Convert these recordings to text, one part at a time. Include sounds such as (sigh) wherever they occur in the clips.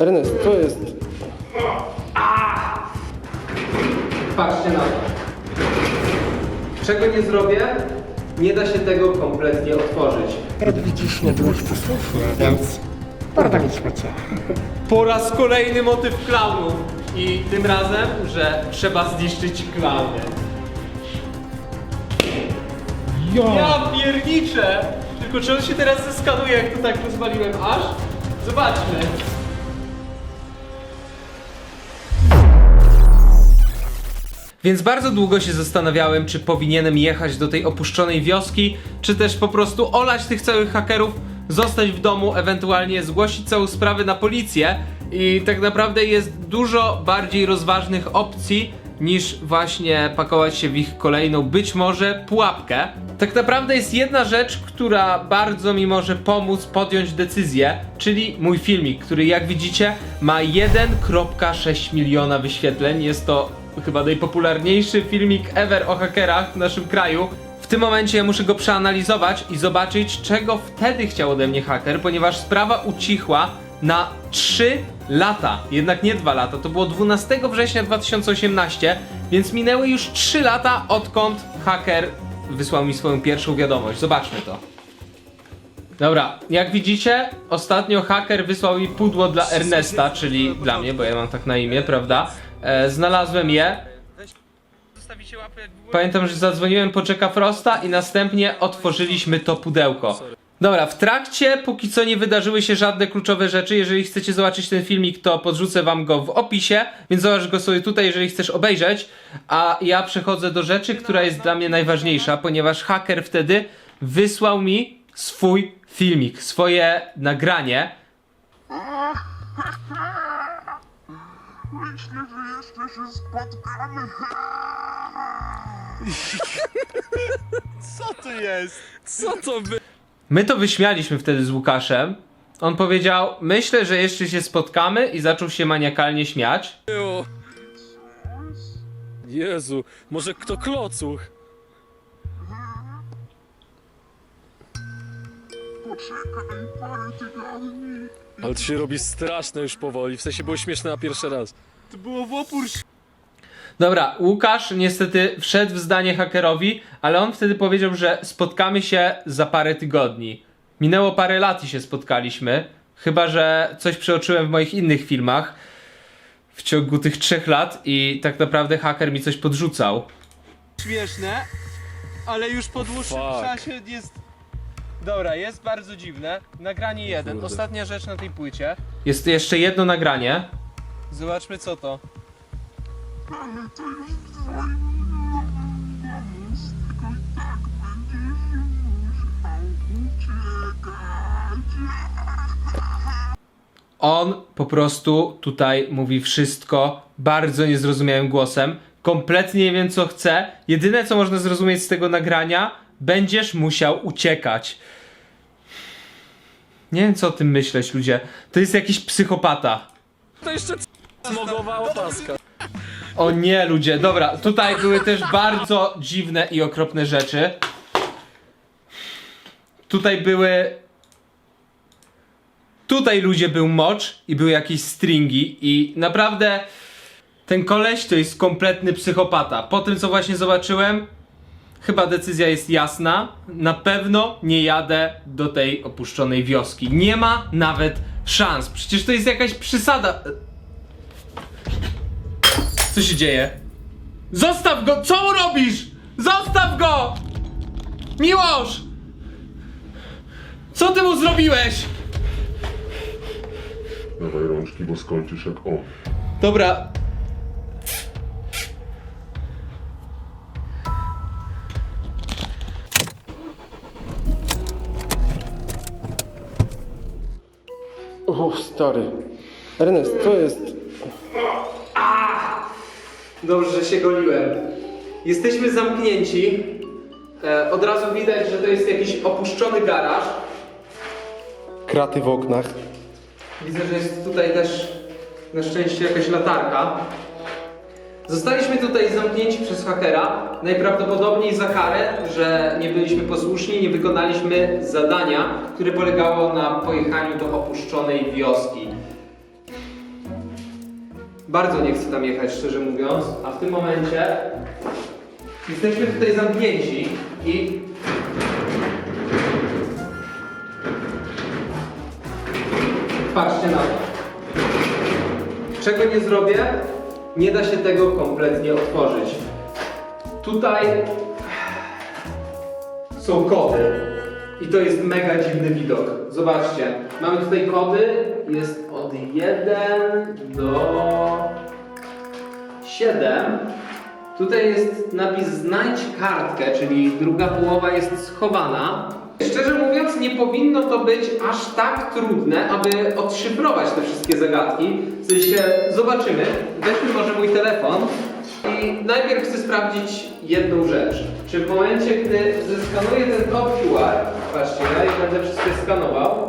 Ernest, co jest? Patrzcie na to. Czego nie zrobię, nie da się tego kompletnie otworzyć. Jak widzisz, nie byłeś posłuszny, więc porwaliśmy cię. Po raz kolejny motyw klaunów. I tym razem, że trzeba zniszczyć klauny. Ja pierniczę! Tylko czy on się teraz zeskanuje, jak to tak rozwaliłem aż? Zobaczmy. Więc bardzo długo się zastanawiałem, czy powinienem jechać do tej opuszczonej wioski, czy też po prostu olać tych całych hakerów, zostać w domu, ewentualnie zgłosić całą sprawę na policję. I tak naprawdę jest dużo bardziej rozważnych opcji niż właśnie pakować się w ich kolejną, być może, pułapkę. Tak naprawdę jest jedna rzecz, która bardzo mi może pomóc podjąć decyzję, czyli mój filmik, który jak widzicie ma 1,6 miliona wyświetleń. Jest to chyba najpopularniejszy filmik ever o hakerach w naszym kraju. W tym momencie muszę go przeanalizować i zobaczyć, czego wtedy chciał ode mnie haker, ponieważ sprawa ucichła na 3 lata, jednak nie 2 lata. To było 12 września 2018, więc minęły już 3 lata, odkąd haker wysłał mi swoją pierwszą wiadomość. Zobaczmy to. Dobra, jak widzicie, ostatnio haker wysłał mi pudło dla Ernesta, czyli dla mnie, bo ja mam tak na imię, prawda? E, znalazłem je. Pamiętam, że zadzwoniłem po Jacka Frosta i następnie otworzyliśmy to pudełko. Dobra, w trakcie póki co nie wydarzyły się żadne kluczowe rzeczy. Jeżeli chcecie zobaczyć ten filmik, to podrzucę wam go w opisie, więc zobacz go sobie tutaj, jeżeli chcesz obejrzeć. A ja przechodzę do rzeczy, która jest dla mnie najważniejsza, ponieważ haker wtedy wysłał mi swój filmik, swoje nagranie. (laughs) Myślę, że jeszcze się spotkamy. Co to jest? Co to by... My to wyśmialiśmy wtedy z Łukaszem. On powiedział: Myślę, że jeszcze się spotkamy, i zaczął się maniakalnie śmiać. było? Jezu, może kto klocuch? Poczekaj parę tygodni. Ale to się robi straszne już powoli, w sensie było śmieszne na pierwszy raz. To było w opór. Dobra, Łukasz niestety wszedł w zdanie hakerowi, ale on wtedy powiedział, że spotkamy się za parę tygodni. Minęło parę lat i się spotkaliśmy. Chyba, że coś przeoczyłem w moich innych filmach w ciągu tych trzech lat i tak naprawdę haker mi coś podrzucał. śmieszne, ale już po dłuższym Fuck. czasie jest. Dobra, jest bardzo dziwne. Nagranie jeden. Kurde. Ostatnia rzecz na tej płycie. Jest jeszcze jedno nagranie. Zobaczmy co to. On po prostu tutaj mówi wszystko bardzo niezrozumiałym głosem. Kompletnie nie wiem co chce. Jedyne co można zrozumieć z tego nagrania, będziesz musiał uciekać. Nie wiem co o tym myśleć, ludzie. To jest jakiś psychopata. To jeszcze smogowa opaska. O nie, ludzie, dobra, tutaj były też (laughs) bardzo dziwne i okropne rzeczy. Tutaj były. Tutaj ludzie był mocz i były jakieś stringi i naprawdę ten koleś to jest kompletny psychopata. Po tym co właśnie zobaczyłem, chyba decyzja jest jasna. Na pewno nie jadę do tej opuszczonej wioski. Nie ma nawet szans. Przecież to jest jakaś przysada. Co się dzieje? Zostaw go! Co mu robisz? Zostaw go! Miłosz! Co ty mu zrobiłeś? Dawaj rączki, bo skończysz jak on. Dobra. O, stary. Ernest, co jest? Dobrze, że się goliłem. Jesteśmy zamknięci. E, od razu widać, że to jest jakiś opuszczony garaż. Kraty w oknach. Widzę, że jest tutaj też na szczęście jakaś latarka. Zostaliśmy tutaj zamknięci przez hakera, najprawdopodobniej za karę, że nie byliśmy posłuszni, nie wykonaliśmy zadania, które polegało na pojechaniu do opuszczonej wioski. Bardzo nie chcę tam jechać, szczerze mówiąc, a w tym momencie jesteśmy tutaj zamknięci i patrzcie na to. Czego nie zrobię, nie da się tego kompletnie otworzyć. Tutaj są kody. I to jest mega dziwny widok. Zobaczcie, mamy tutaj kody, jest od 1 do 7. Tutaj jest napis znajdź kartkę, czyli druga połowa jest schowana. Szczerze mówiąc, nie powinno to być aż tak trudne, aby odszyfrować te wszystkie zagadki. W sensie, zobaczymy. Weźmy może mój telefon i najpierw chcę sprawdzić jedną rzecz. Czy w momencie, gdy zeskanuję ten kod QR, patrzcie, ja będę wszystko skanował,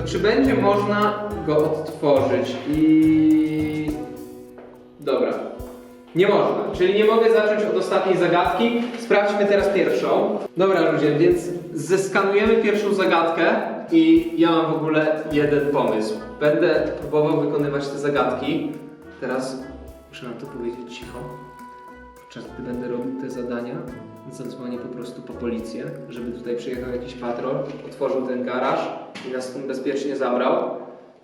to czy będzie można go odtworzyć i... Dobra. Nie można, czyli nie mogę zacząć od ostatniej zagadki. Sprawdźmy teraz pierwszą. Dobra ludzie, więc zeskanujemy pierwszą zagadkę i ja mam w ogóle jeden pomysł. Będę próbował wykonywać te zagadki. Teraz muszę nam to powiedzieć cicho. Podczas gdy będę robił te zadania, zadzwonię po prostu po policję, żeby tutaj przyjechał jakiś patrol, otworzył ten garaż i nas stąd bezpiecznie zabrał.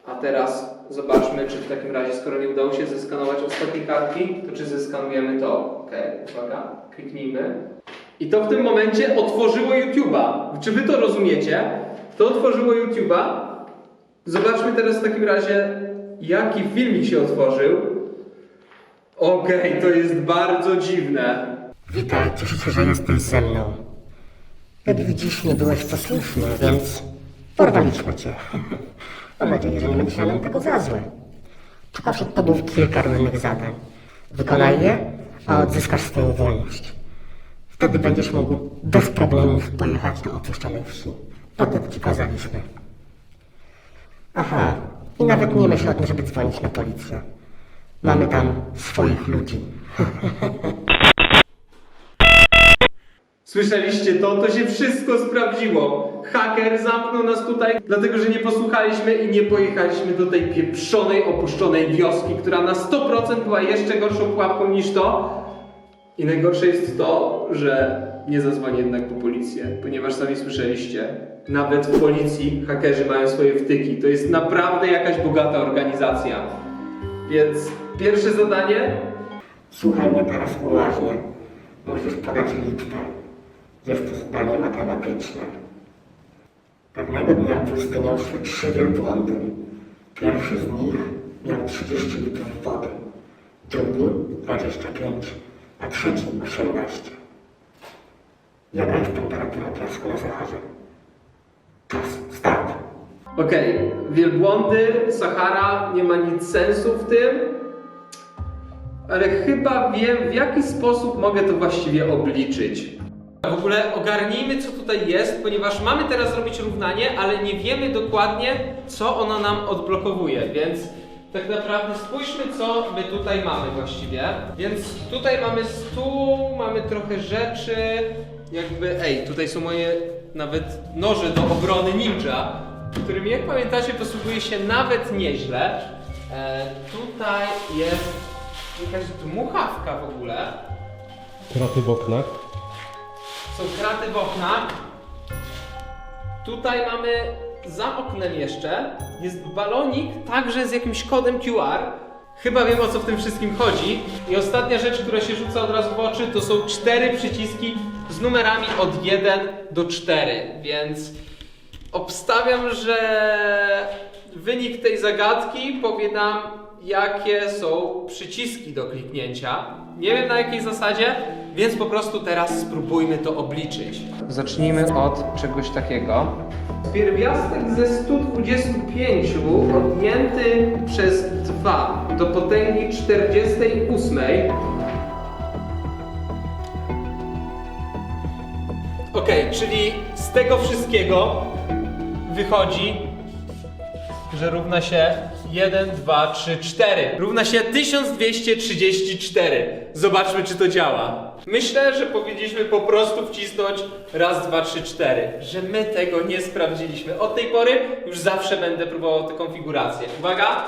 A teraz zobaczmy, czy w takim razie, skoro nie udało się zeskanować ostatniej kartki, to czy zeskanujemy to. Ok, uwaga, kliknijmy. I to w tym momencie otworzyło YouTube'a. Czy wy to rozumiecie? To otworzyło YouTube'a. Zobaczmy teraz w takim razie, jaki filmik się otworzył. Okej, to jest bardzo dziwne. Witaj, cieszę się, że jesteś ze mną. Jak widzisz, nie byłeś posłuszny, więc porwaliśmy cię. Mam nadzieję, że nie będziesz nam tego za złe. Czeka przed tobą kilka różnych zadań. Wykonaj je, a odzyskasz swoją wolność. Wtedy będziesz mógł bez problemów pojechać do opuszczonej wsi. Tak jak ci kazaliśmy. Aha, i nawet nie myśl o tym, żeby dzwonić na policję. Mamy tam swoich ludzi. (laughs) Słyszeliście to? To się wszystko sprawdziło. Haker zamknął nas tutaj, dlatego że nie posłuchaliśmy i nie pojechaliśmy do tej pieprzonej, opuszczonej wioski, która na 100% była jeszcze gorszą pułapką niż to. I najgorsze jest to, że nie zadzwonię jednak po policję, ponieważ sami słyszeliście, nawet w policji hakerzy mają swoje wtyki. To jest naprawdę jakaś bogata organizacja. Więc pierwsze zadanie Słuchaj mnie teraz uważnie. Musisz podać liczbę. Jest to zadanie matematyczne. Pewnego dnia pustynią szły trzy wielbłądy. Pierwszy z nich miał 30 litrów wody, drugi 25, a trzeci 18. Jaka jest temperatura piasku na Saharze? Czas, start. Okej, wielbłądy, Sahara, nie ma nic sensu w tym, ale chyba wiem, w jaki sposób mogę to właściwie obliczyć. W ogóle ogarnijmy, co tutaj jest, ponieważ mamy teraz zrobić równanie, ale nie wiemy dokładnie, co ono nam odblokowuje, więc tak naprawdę spójrzmy, co my tutaj mamy właściwie. Więc tutaj mamy stół, mamy trochę rzeczy, jakby, ej, tutaj są moje nawet noże do obrony ninja, którymi, jak pamiętacie, posługuje się nawet nieźle. E, tutaj jest jakaś dmuchawka w ogóle. Kraty w oknach. Są kraty w oknach. Tutaj mamy za oknem jeszcze jest balonik, także z jakimś kodem QR. Chyba wiem o co w tym wszystkim chodzi. I ostatnia rzecz, która się rzuca od razu w oczy, to są cztery przyciski z numerami od 1 do 4, więc obstawiam, że wynik tej zagadki powie nam, jakie są przyciski do kliknięcia. Nie wiem na jakiej zasadzie, więc po prostu teraz spróbujmy to obliczyć. Zacznijmy od czegoś takiego. Pierwiastek ze 125 odjęty przez 2 do potęgi 48. Ok, czyli z tego wszystkiego wychodzi, że równa się 1, 2, 3, 4. Równa się 1234. Zobaczmy, czy to działa. Myślę, że powinniśmy po prostu wcisnąć raz, dwa, trzy, cztery. Że my tego nie sprawdziliśmy. Od tej pory już zawsze będę próbował tę konfigurację. Uwaga!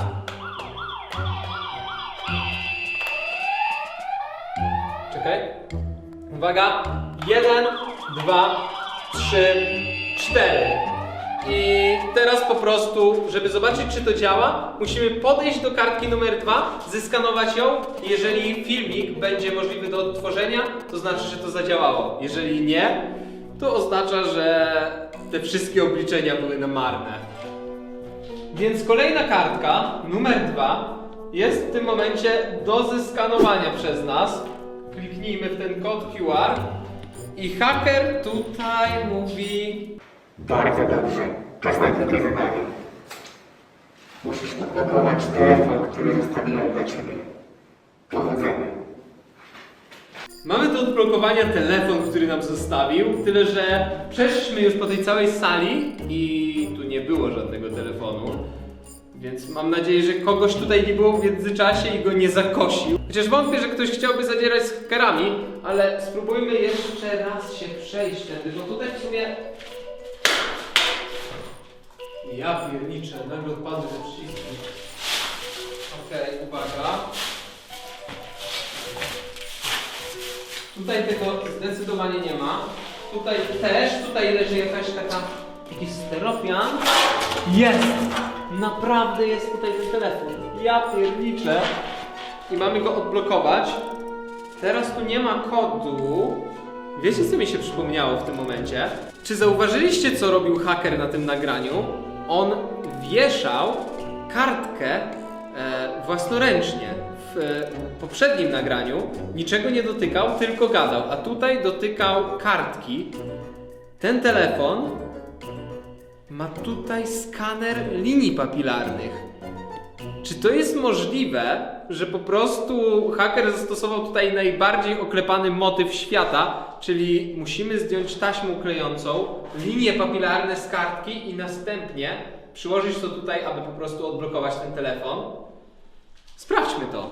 Czekaj. Uwaga. Jeden, dwa, trzy, cztery. I teraz po prostu, żeby zobaczyć, czy to działa, musimy podejść do kartki numer dwa, zeskanować ją. Jeżeli filmik będzie możliwy do odtworzenia, to znaczy, że to zadziałało. Jeżeli nie, to oznacza, że te wszystkie obliczenia były na marne. Więc kolejna kartka, numer dwa, jest w tym momencie do zeskanowania przez nas. Kliknijmy w ten kod QR i haker tutaj mówi Bardzo dobrze. Czas na drugie zadanie. Musisz odblokować telefon, który zostawiłem dla ciebie. Powodzenia. Mamy do odblokowania telefon, który nam zostawił, tyle że przeszliśmy już po tej całej sali i tu nie było żadnego telefonu. Więc mam nadzieję, że kogoś tutaj nie było w międzyczasie i go nie zakosił. Chociaż wątpię, że ktoś chciałby zadzierać z hakerami, ale spróbujmy jeszcze raz się przejść tędy, bo tutaj w sumie... Ja pierniczę, nagle odpadły te przyciski. Okej, uwaga. Tutaj tego zdecydowanie nie ma. Tutaj też, tutaj leży jakaś taka, jakiś steropian. Jest! Naprawdę jest tutaj ten telefon. Ja pierniczę. I mamy go odblokować. Teraz tu nie ma kodu. Wiecie co mi się przypomniało w tym momencie? Czy zauważyliście co robił haker na tym nagraniu? On wieszał kartkę e, własnoręcznie. W e, poprzednim nagraniu niczego nie dotykał, tylko gadał, a tutaj dotykał kartki. Ten telefon ma tutaj skaner linii papilarnych. Czy to jest możliwe, że po prostu haker zastosował tutaj najbardziej oklepany motyw świata, czyli musimy zdjąć taśmę klejącą, linie papilarne z kartki i następnie przyłożyć to tutaj, aby po prostu odblokować ten telefon? Sprawdźmy to.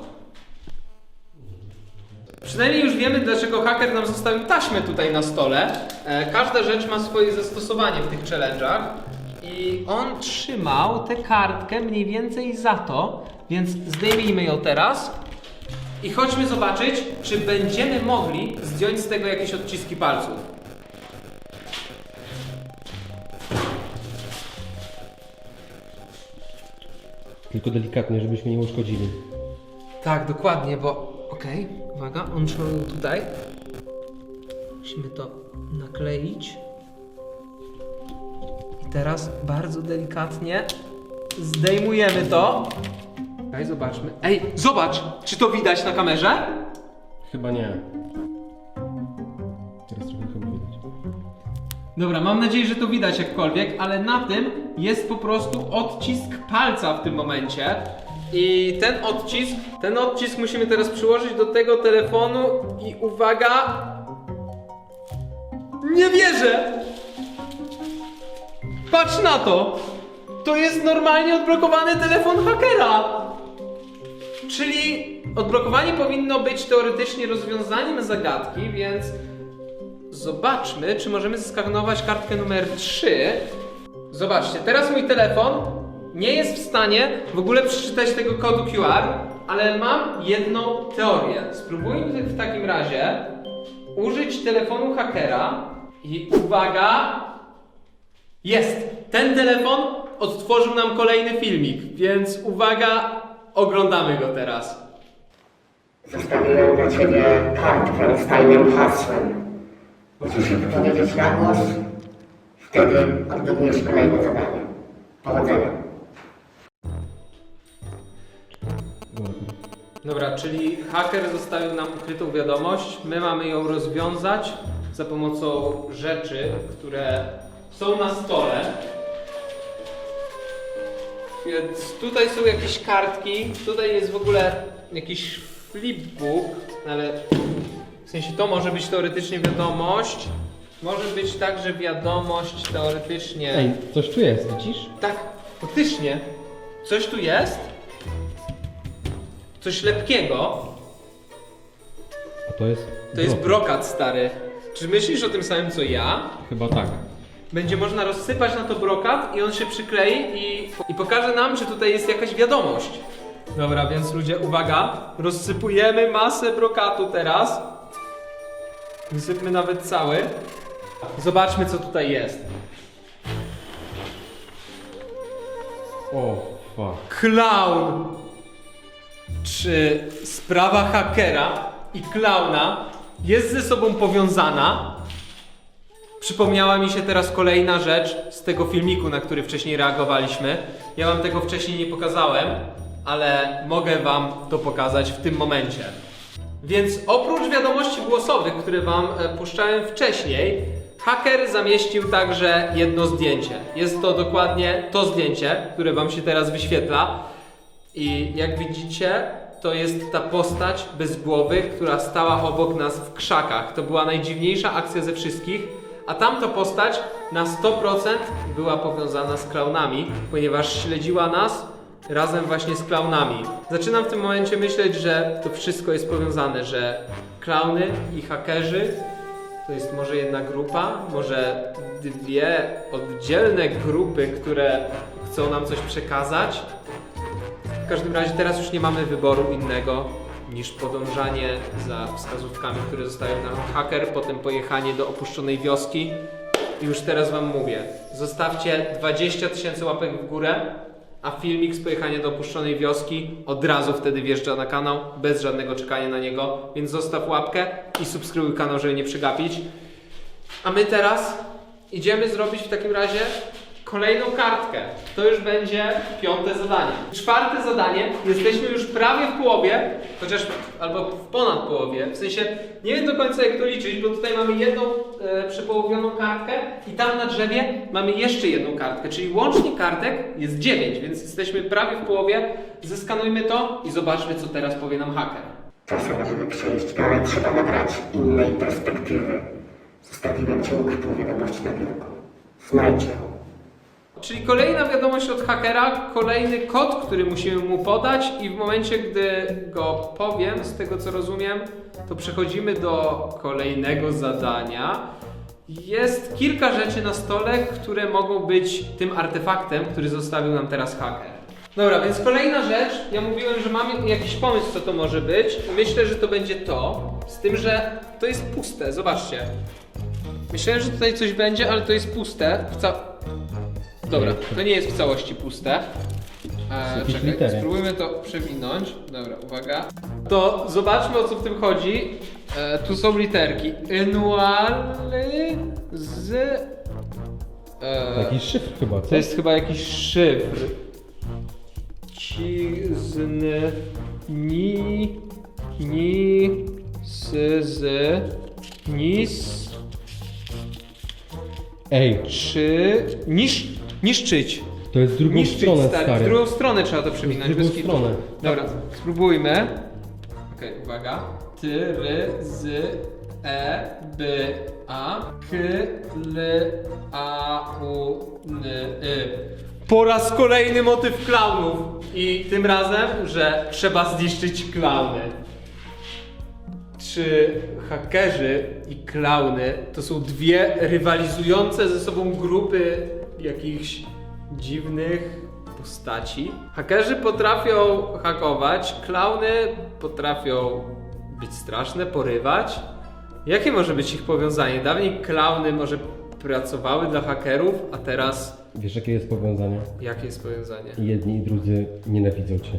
Przynajmniej już wiemy, dlaczego haker nam zostawił taśmę tutaj na stole. E, każda rzecz ma swoje zastosowanie w tych challenge'ach. I on trzymał tę kartkę mniej więcej za to, więc zdejmijmy ją teraz. I chodźmy zobaczyć, czy będziemy mogli zdjąć z tego jakieś odciski palców. Tylko delikatnie, żebyśmy nie uszkodzili. Tak, dokładnie, bo. Okej, uwaga, on trzymał ją tutaj. Musimy to nakleić. Teraz bardzo delikatnie zdejmujemy to. Okej, zobaczmy. Ej, zobacz! Czy to widać na kamerze? Chyba nie. Teraz trochę chyba widać. Dobra, mam nadzieję, że to widać jakkolwiek, ale na tym jest po prostu odcisk palca w tym momencie. I ten odcisk, ten odcisk musimy teraz przyłożyć do tego telefonu i uwaga! Nie wierzę! Patrz na to! To jest normalnie odblokowany telefon hakera! Czyli odblokowanie powinno być teoretycznie rozwiązaniem zagadki, więc Zobaczmy, czy możemy zeskanować kartkę numer 3. Zobaczcie, teraz mój telefon nie jest w stanie w ogóle przeczytać tego kodu QR, ale mam jedną teorię. Spróbujmy w takim razie użyć telefonu hakera i uwaga, jest! Ten telefon odtworzył nam kolejny filmik, więc uwaga, oglądamy go teraz. Zostawiłem dla ciebie kartkę z tajnym hasłem. Musisz je powiedzieć na głos. Wtedy odbudujesz kolejne zadanie. Powodzenia. Dobra, czyli haker zostawił nam ukrytą wiadomość. My mamy ją rozwiązać za pomocą rzeczy, które są na stole. Więc tutaj są jakieś kartki, tutaj jest w ogóle jakiś flipbook, ale w sensie to może być teoretycznie wiadomość. Może być także wiadomość teoretycznie. Ej, coś tu jest, widzisz? Tak, faktycznie. Coś tu jest. Coś lepkiego. A to jest. To jest brokat. brokat, stary. Czy myślisz o tym samym co ja? Chyba tak. Będzie można rozsypać na to brokat i on się przyklei i, i pokaże nam, że tutaj jest jakaś wiadomość. Dobra, więc ludzie, uwaga. Rozsypujemy masę brokatu teraz. Wysypmy nawet cały. Zobaczmy, co tutaj jest. O, fuck. Clown! Czy sprawa hakera i klauna jest ze sobą powiązana? Przypomniała mi się teraz kolejna rzecz z tego filmiku, na który wcześniej reagowaliśmy. Ja wam tego wcześniej nie pokazałem, ale mogę wam to pokazać w tym momencie. Więc oprócz wiadomości głosowych, które wam e, puszczałem wcześniej, haker zamieścił także jedno zdjęcie. Jest to dokładnie to zdjęcie, które wam się teraz wyświetla. I jak widzicie, to jest ta postać bez głowy, która stała obok nas w krzakach. To była najdziwniejsza akcja ze wszystkich. A tamta postać na 100% była powiązana z klaunami, ponieważ śledziła nas razem właśnie z klaunami. Zaczynam w tym momencie myśleć, że to wszystko jest powiązane, że klauny i hakerzy to jest może jedna grupa, może dwie oddzielne grupy, które chcą nam coś przekazać. W każdym razie teraz już nie mamy wyboru innego niż podążanie za wskazówkami, które zostawił nam haker, potem pojechanie do opuszczonej wioski. I już teraz wam mówię, zostawcie 20 tysięcy łapek w górę, a filmik z pojechania do opuszczonej wioski od razu wtedy wjeżdża na kanał, bez żadnego czekania na niego, więc zostaw łapkę i subskrybuj kanał, żeby nie przegapić. A my teraz idziemy zrobić w takim razie kolejną kartkę. To już będzie piąte zadanie. Czwarte zadanie. Jesteśmy już prawie w połowie, chociaż albo w ponad połowie. W sensie nie wiem do końca jak to liczyć, bo tutaj mamy jedną e, przepołowioną kartkę i tam na drzewie mamy jeszcze jedną kartkę, czyli łącznie kartek jest 9, więc jesteśmy prawie w połowie. Zeskanujmy to i zobaczmy co teraz powie nam haker. Czasem, żeby przejść dalej, trzeba nabrać innej perspektywy. Zostawiłem Ci ukrytą wiadomość na biurku. Znajdź ją. Czyli kolejna wiadomość od hakera, kolejny kod, który musimy mu podać i w momencie, gdy go powiem, z tego co rozumiem, to przechodzimy do kolejnego zadania. Jest kilka rzeczy na stole, które mogą być tym artefaktem, który zostawił nam teraz haker. Dobra, więc kolejna rzecz. Ja mówiłem, że mam jakiś pomysł, co to może być. Myślę, że to będzie to. Z tym, że to jest puste. Zobaczcie. Myślałem, że tutaj coś będzie, ale to jest puste. W ca... Dobra, to nie jest w całości puste. E, Jakieś czekaj, litery. spróbujmy to przewinąć. Dobra, uwaga. To zobaczmy o co w tym chodzi. E, tu są literki. Enualy z... E, Jakiś szyfr chyba, co? to jest chyba jakiś szyfr. Cizny ni ni s z nis Ej, czy nisz niszczyć. to jest drugą Niszczyć stronę, stary. stary. W drugą stronę trzeba to przewinąć. drugą bez kitu. stronę. Dobra, spróbujmy. Okej, uwaga. Ty, ry, z, e, b, a, k, l, a, u, n, y. Po raz kolejny motyw klaunów. I tym razem, że trzeba zniszczyć klauny. Czy hakerzy i klauny to są dwie rywalizujące ze sobą grupy jakichś dziwnych postaci? Hakerzy potrafią hakować, klauny potrafią być straszne, porywać. Jakie może być ich powiązanie? Dawniej klauny może pracowały dla hakerów, a teraz Wiesz jakie jest powiązanie? jakie jest powiązanie? Jedni i drudzy nienawidzą cię.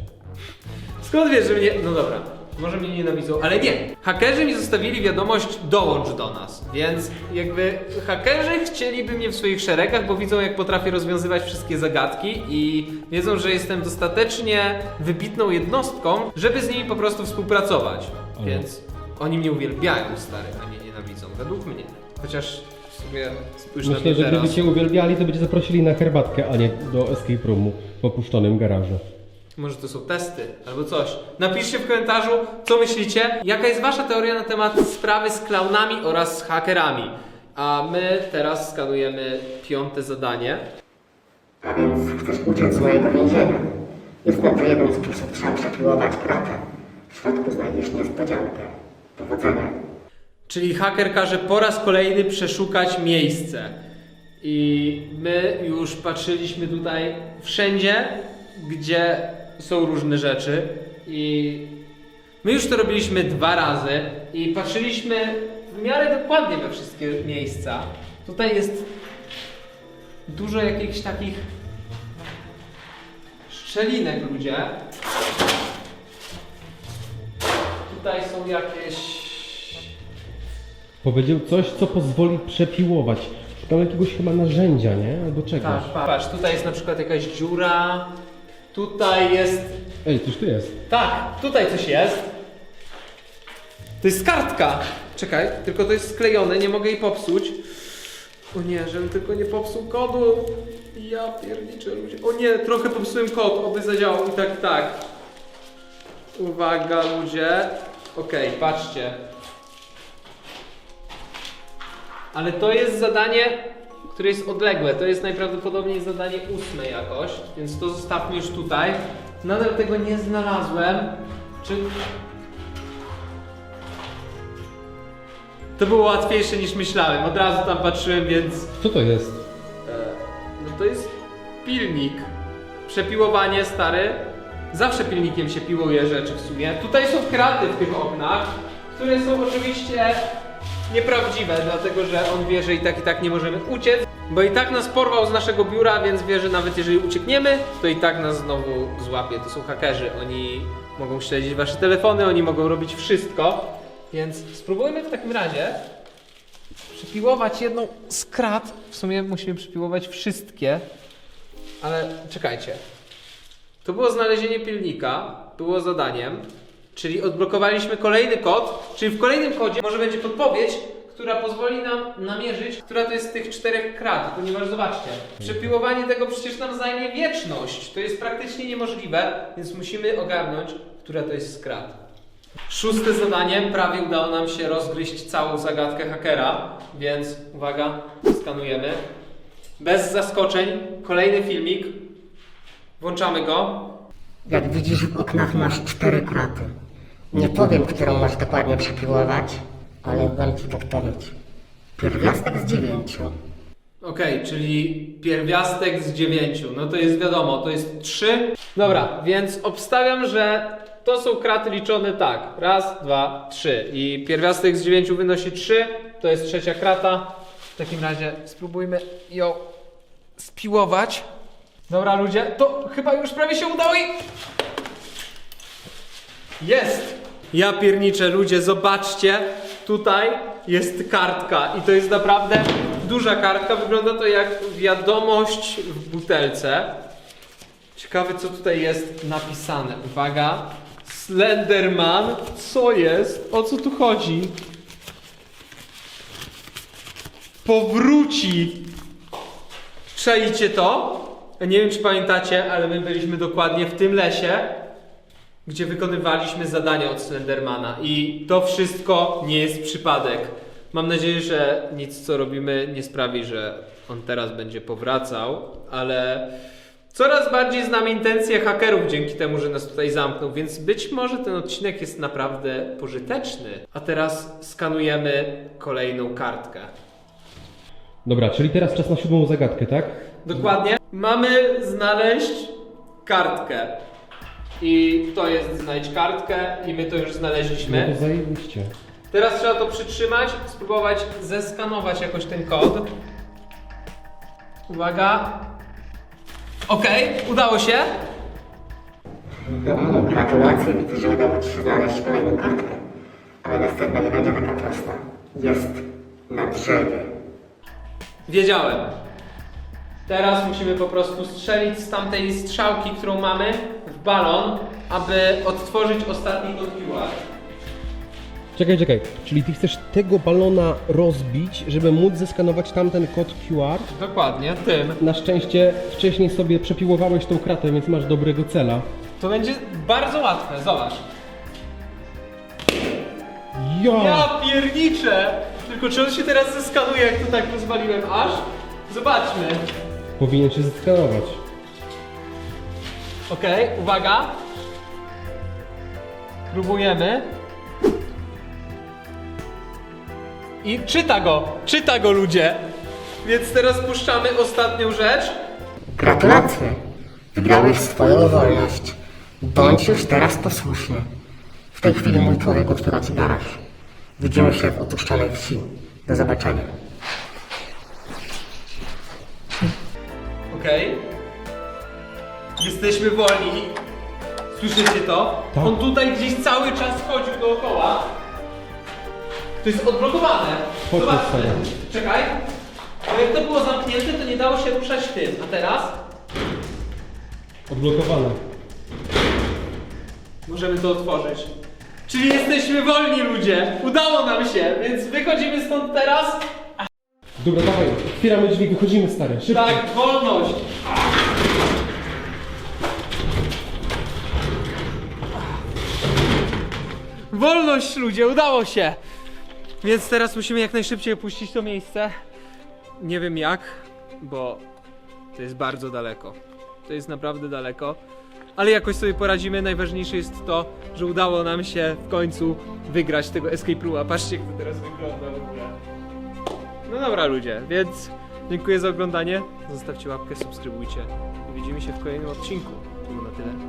Skąd wiesz, że mnie. No dobra, może mnie nienawidzą, ale nie. Hakerzy mi zostawili wiadomość dołącz do nas, więc jakby hakerzy chcieliby mnie w swoich szeregach, bo widzą jak potrafię rozwiązywać wszystkie zagadki i wiedzą, że jestem dostatecznie wybitną jednostką, żeby z nimi po prostu współpracować. Więc oni mnie uwielbiają, stary, a nie nienawidzą, według mnie. Chociaż w sumie spójrz na Myślę, mnie że teraz. gdyby cię uwielbiali, to by cię zaprosili na herbatkę, a nie do escape roomu w opuszczonym garażu. Może to są testy albo coś. Napiszcie w komentarzu, co myślicie. Jaka jest wasza teoria na temat sprawy z klaunami oraz z hakerami. A my teraz skanujemy piąte zadanie. A więc chcesz uciec z mojego więzienia. Jest na to jeden sposób. Trzeba przepiłować kratę. W środku znajdziesz niespodziankę. Powodzenia. Czyli haker każe po raz kolejny przeszukać miejsce. I my już patrzyliśmy tutaj wszędzie, gdzie są różne rzeczy. I my już to robiliśmy dwa razy i patrzyliśmy w miarę dokładnie we wszystkie miejsca. Tutaj jest dużo jakichś takich szczelinek, ludzie. Tutaj są jakieś Powiedział coś, co pozwoli przepiłować. Szukam jakiegoś chyba narzędzia, nie? Albo czegoś. Tak, patrz, tutaj jest na przykład jakaś dziura. Tutaj jest. Ej, coś tu jest. Tak, tutaj coś jest. To jest kartka. Czekaj, tylko to jest sklejone, nie mogę jej popsuć. O nie, żebym tylko nie popsuł kodu. Ja pierniczę ludzie. O nie, trochę popsułem kod, oby zadziałał i tak, tak. Uwaga ludzie. Okej, patrzcie. Ale to jest zadanie, które jest odległe. To jest najprawdopodobniej zadanie ósme jakoś, więc to zostawmy już tutaj. Nadal tego nie znalazłem. Czy... To było łatwiejsze niż myślałem. Od razu tam patrzyłem, więc... Co to jest? E, no to jest pilnik. Przepiłowanie stary. Zawsze pilnikiem się piłuje rzeczy w sumie. Tutaj są kraty w tych oknach, które są oczywiście nieprawdziwe, dlatego że on wie, że i tak i tak nie możemy uciec. Bo i tak nas porwał z naszego biura, więc wie, że nawet jeżeli uciekniemy, to i tak nas znowu złapie. To są hakerzy, oni mogą śledzić wasze telefony, oni mogą robić wszystko. Więc spróbujmy w takim razie przypiłować jedną z krat. W sumie musimy przypiłować wszystkie. Ale czekajcie. To było znalezienie pilnika, było zadaniem, czyli odblokowaliśmy kolejny kod, czyli w kolejnym kodzie może będzie podpowiedź, która pozwoli nam namierzyć, która to jest z tych czterech krat, ponieważ zobaczcie, przepiłowanie tego przecież nam zajmie wieczność, to jest praktycznie niemożliwe, więc musimy ogarnąć, która to jest z krat. Szóste zadanie, prawie udało nam się rozgryźć całą zagadkę hakera, więc uwaga, skanujemy. Bez zaskoczeń, kolejny filmik. Włączamy go. Jak widzisz, w oknach masz cztery kraty. Nie powiem, którą masz dokładnie przepiłować, ale dam ci podpowiedź. Pierwiastek z dziewięciu. Okej, czyli pierwiastek z dziewięciu. No to jest wiadomo, to jest trzy. Dobra, więc obstawiam, że to są kraty liczone tak. Raz, dwa, trzy. I pierwiastek z dziewięciu wynosi trzy. To jest trzecia krata. W takim razie spróbujmy ją spiłować. Dobra, ludzie, to chyba już prawie się udało i... Jest! Ja pierniczę, ludzie, zobaczcie, tutaj jest kartka i to jest naprawdę duża kartka, wygląda to jak wiadomość w butelce. Ciekawe, co tutaj jest napisane. Uwaga, Slenderman, co jest? O co tu chodzi? Powróci! Czajcie to? Nie wiem, czy pamiętacie, ale my byliśmy dokładnie w tym lesie, gdzie wykonywaliśmy zadania od Slendermana i to wszystko nie jest przypadek. Mam nadzieję, że nic co robimy nie sprawi, że on teraz będzie powracał, ale coraz bardziej znam intencje hakerów dzięki temu, że nas tutaj zamknął, więc być może ten odcinek jest naprawdę pożyteczny. A teraz skanujemy kolejną kartkę. Dobra, czyli teraz czas na siódmą zagadkę, tak? Dokładnie. Mamy znaleźć kartkę. I to jest znajdź kartkę i my to już No znaleźliśmy. to zajebiście. Teraz trzeba to przytrzymać, spróbować zeskanować jakoś ten kod. Uwaga. Okej, udało się. No, gratulacje, widzę, że udało ci się znaleźć kolejną kartkę. Ale następna nie będzie taka prosta. Jest na drzewie. Wiedziałem. Teraz musimy po prostu strzelić z tamtej strzałki, którą mamy, balon, aby odtworzyć ostatni kod QR. Czekaj, czekaj. Czyli ty chcesz tego balona rozbić, żeby móc zeskanować tamten kod QR? Dokładnie, tym. Na szczęście wcześniej sobie przepiłowałeś tą kratę, więc masz dobrego cela. To będzie bardzo łatwe, zobacz. Ja! Ja pierniczę! Tylko czy on się teraz zeskanuje, jak to tak rozwaliłem aż? Zobaczmy. Powinien się zeskanować. Okej, uwaga. Próbujemy. I czyta go, czyta go ludzie. Więc teraz puszczamy ostatnią rzecz. Gratulacje! Wygrałeś swoją wolność. Bądź już teraz posłuszny. W tej chwili mój człowiek otwiera ci garaż. Widzimy się w opuszczonej wsi. Do zobaczenia. Okej. Jesteśmy wolni. Słyszycie to? Tak. On tutaj gdzieś cały czas chodził dookoła. To jest odblokowane. Chodź, Zobaczcie. Stary. Czekaj. Bo jak to było zamknięte, to nie dało się ruszać tym. A teraz Odblokowane. możemy to otworzyć. Czyli jesteśmy wolni ludzie. Udało nam się, więc wychodzimy stąd teraz. Dobra, dawaj, otwieramy drzwi, wychodzimy stary, szybko. Tak, wolność. Wolność ludzie, udało się! Więc teraz musimy jak najszybciej opuścić to miejsce. Nie wiem jak, bo to jest bardzo daleko. To jest naprawdę daleko. Ale jakoś sobie poradzimy. Najważniejsze jest to, że udało nam się w końcu wygrać tego escape rooma. Patrzcie, jak to teraz wygląda. No dobra ludzie, więc dziękuję za oglądanie. Zostawcie łapkę, subskrybujcie i widzimy się w kolejnym odcinku. Było na tyle.